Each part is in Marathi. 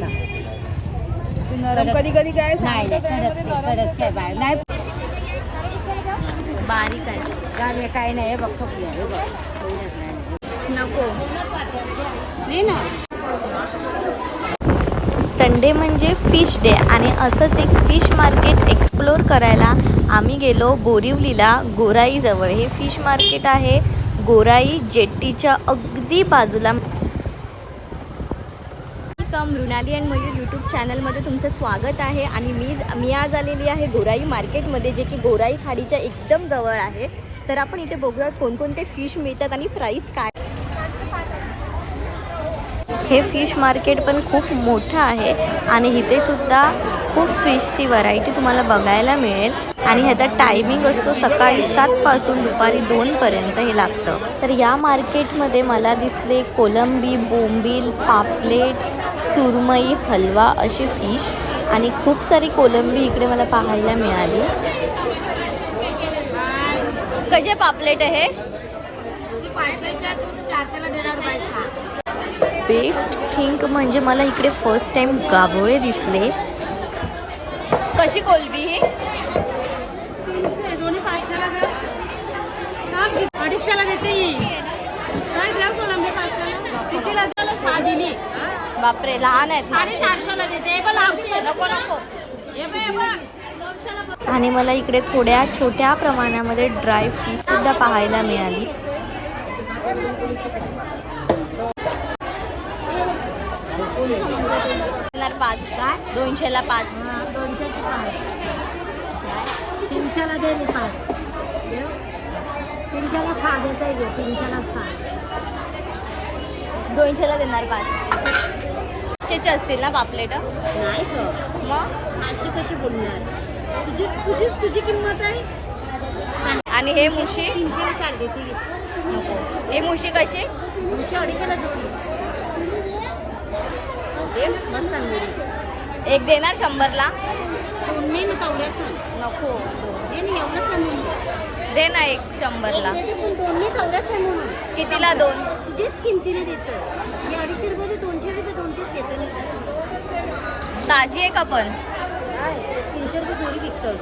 अशी नरम. कधी कधी काय नाही नाही सांगतात कडक त्यामध्ये आहे, नरम कडकच्या आहे बाहेर नाही बारीक आहे. काय नाही हे बघ हे बघ. नको. नाही ना. संडे म्हणजे फिश डे आणि असंच एक फिश मार्केट एक्सप्लोर करायला आम्ही गेलो बोरिवलीला गोराईजवळ. हे फिश मार्केट आहे गोराई जेट्टीच्या अगदी बाजूला. Welcome Mrunali and Mayur YouTube चॅनलमध्ये तुमचं स्वागत आहे. आणि मी मी आज आलेली आहे गोराई मार्केटमध्ये जे की गोराई खाडीच्या एकदम जवळ आहे. तर आपण इथे बघूया कोणकोणते फिश मिळतात आणि प्राईस काय? हे फिश मार्केट पण खूप मोठं आहे. आणि इथे सुद्धा खूप फिशची व्हरायटी तुम्हाला बघायला मिळेल. आणि ह्याचा टायमिंग असतो सकाळी सातपासून दुपारी दोनपर्यंत हे लागतं. तर या मार्केटमध्ये मला दिसले कोलंबी बोंबील पापलेट सुरमई हलवा अशी फिश आणि खूप सारी कोलंबी इकडे मला पाहायला मिळाली. कसे पापलेट आहे? बेस्ट थिंक म्हणजे मला इकडे फर्स्ट टाइम गाभोळे दिसले. कशी कोलबी ही अडीचशेला देते ही काय द्या कोलंबी पाचशेला कितीला झालं साधीनी बापरे लहान आहेत हे नको नको. हे हे बघ. आणि मला इकडे थोड्या छोट्या प्रमाणामध्ये ड्राय फिश सुद्धा पाहायला मिळाली. पाच. दोनशेला पाच. दोनशेची पाच. तीनशेला दे मी पाच. तीनशेला सहा देता घे तीनशेला सहा दोनशेला देणार पाच. पाचशेचे असतील ना पापलेट नाही ग. मग? अशी कशी बोलणार? तुझी तुझी तुझी किंमत आहे. आणि हे मुशी? तीनशेला चार देते. नको. हे मुशी कशी? तीनशे अडीचशेला जोडी. मस्त एक देणार शंभरला? दोन ना नको. दे ना एक शंभरला. दोन कितीला दोन? तुझीच किमतीने देतं. मी अडीचशे रुपये दोनशेच घेते ताजी आहे का पण? काय? तीनशे रुपये जोडी विकतं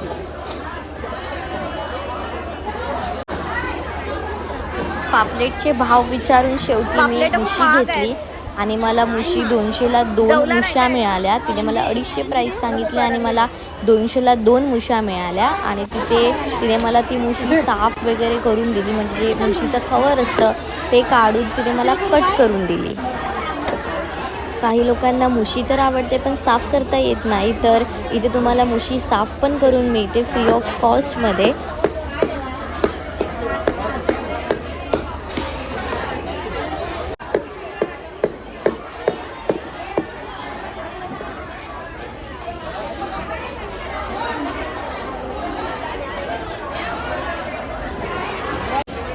पापलेटचे भाव विचारून शेवटी मी पापलेट मुशी महाग घेतली आणि मला मुशी दोनशेला दोन नाही मिळाल्या. तिने मला अडीचशे प्राईस सांगितले आणि मला दोनशेला दोन मुश्या मिळाल्या. आणि तिथे तिने मला ती मुशी साफ वगैरे करून दिली. म्हणजे जे मुशीचं कवर असतं ते काढून तिने मला कट करून दिली. काही लोकांना मुशी तर आवडते पण साफ करता येत नाही. तर इथे तुम्हाला मुशी साफ पण करून मिळते फ्री ऑफ कॉस्टमध्ये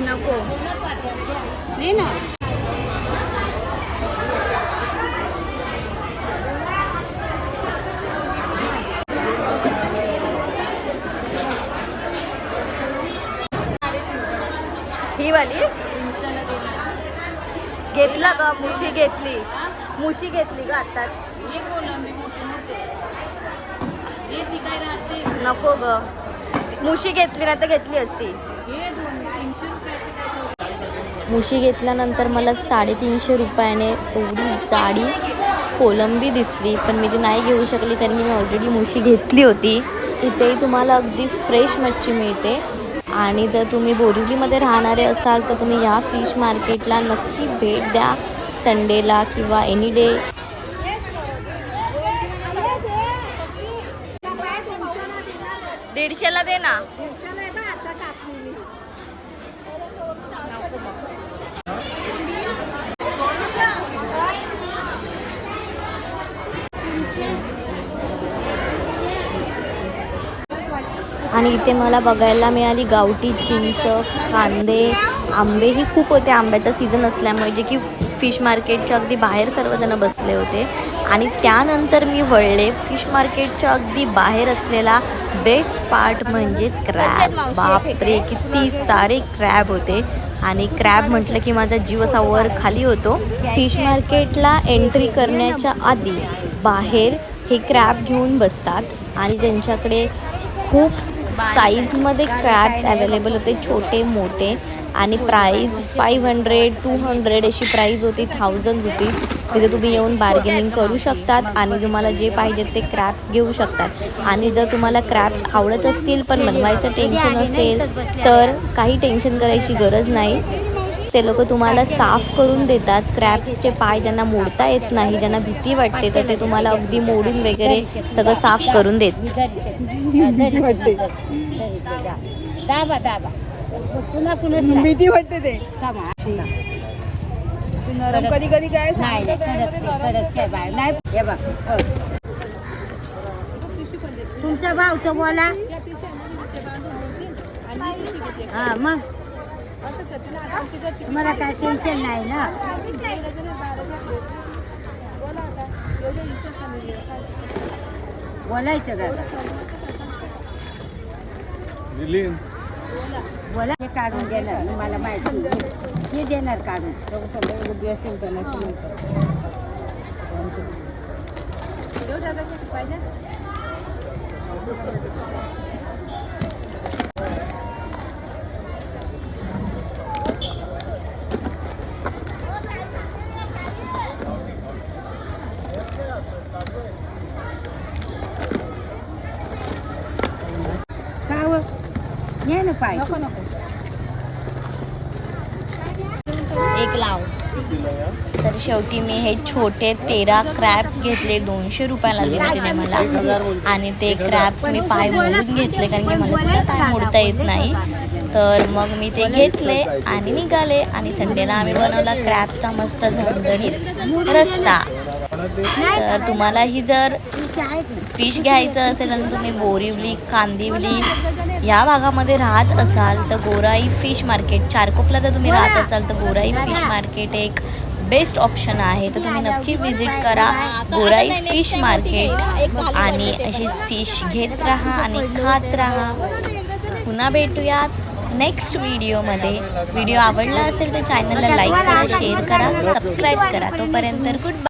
नको. दे ना. वाली घेतला ग मुशी घेतली. मुशी घेतली ग आताच नको ग. मुशी घेतली ना तर घेतली असती. मुशी घेतल्यानंतर मला साडेतीनशे रुपयाने एवढी जाडी कोलंबी दिसली पण मी ती नाही घेऊ शकली कारण मी ऑलरेडी मुशी घेतली होती. इथेही तुम्हाला अगदी फ्रेश मच्छी मिळते. आणि जर तुम्ही बोरिवलीमध्ये राहणारे असाल तर तुम्ही ह्या फिश मार्केटला नक्की भेट द्या. संडेला किंवा एनी डे दीडशेला दे ना. आणि इथे मला बघायला मिळाली गावठी चिंच कांदे आंबेही खूप होते. आंब्याचा सीझन असल्यामुळे जे की फिश मार्केटच्या अगदी बाहेर सर्वजण बसले होते. आणि त्यानंतर मी वळले. फिश मार्केटच्या अगदी बाहेर असलेला बेस्ट पार्ट म्हणजेच क्रॅब बापरे किती सारे क्रॅब होते. आणि क्रॅब म्हटलं की माझा जीव असा वर खाली होतो. फिश मार्केटला एंट्री करण्याच्या आधी बाहेर हे क्रॅब घेऊन बसतात. आणि त्यांच्याकडे खूप साईजमध्ये क्रॅब्स अवेलेबल होते छोटे मोठे. आणि prize five hundred two hundred अशी प्राईज होती थाउजंड रुपीज तिथे तुम्ही येऊन बार्गेनिंग करू शकतात आणि तुम्हाला जे पाहिजे ते क्रॅप्स घेऊ शकतात. आणि जर तुम्हाला क्रॅप्स आवडत असतील पण बनवायचं टेन्शन असेल तर काही टेन्शन करायची गरज नाही. ते लोक तुम्हाला साफ करून देतात. क्रॅप्सचे पाय ज्यांना मोडता येत नाही ज्यांना भीती वाटते तर ते तुम्हाला अगदी मोडून वगैरे सगळं साफ करून देत. भीती वाटते ते. कधी कधी काय हे बघ. तुमचा भाव तो बोला हा मग. मला काय टेन्शन नाही ना. बोलायचं दादा बोला. हे काढून देणार मला माहिती हे देणार काढून. सगळं उभी असेल तर नाही तर नंतर. का हो? घे ना पाय. एक लाव. तर शेवटी मी हे छोटे तेरा क्रॅप्स घेतले दोनशे रुपयाला दिले तिने मला. आणि ते क्रॅप्स मी पाय मोडून घेतले कारण की मला सुद्धा पाय मोडता येत नाही. तर मग मी ते घेतले आणि निघाले. आणि संडेला आम्ही बनवला क्रॅपचा मस्त झणझणीत रस्सा. तर तुम्हालाही जर फिश घ्यायचं असेल आणि तुम्ही बोरिवली कांदिवली या भागामध्ये राहत असाल तर गोराई फिश मार्केट चारकोपला जर तुम्ही राहत असाल तर गोराई फिश मार्केट एक बेस्ट ऑप्शन आहे. तर तुम्ही नक्की विजिट करा गोराई फिश मार्केट आणि अशीच फिश घेत राहा आणि खात राहा. पुन्हा भेटूयात नेक्स्ट व्हिडिओमध्ये व्हिडिओ आवडला असेल तर चॅनलला लाईक करा शेअर करा सबस्क्राईब करा. तोपर्यंत गुड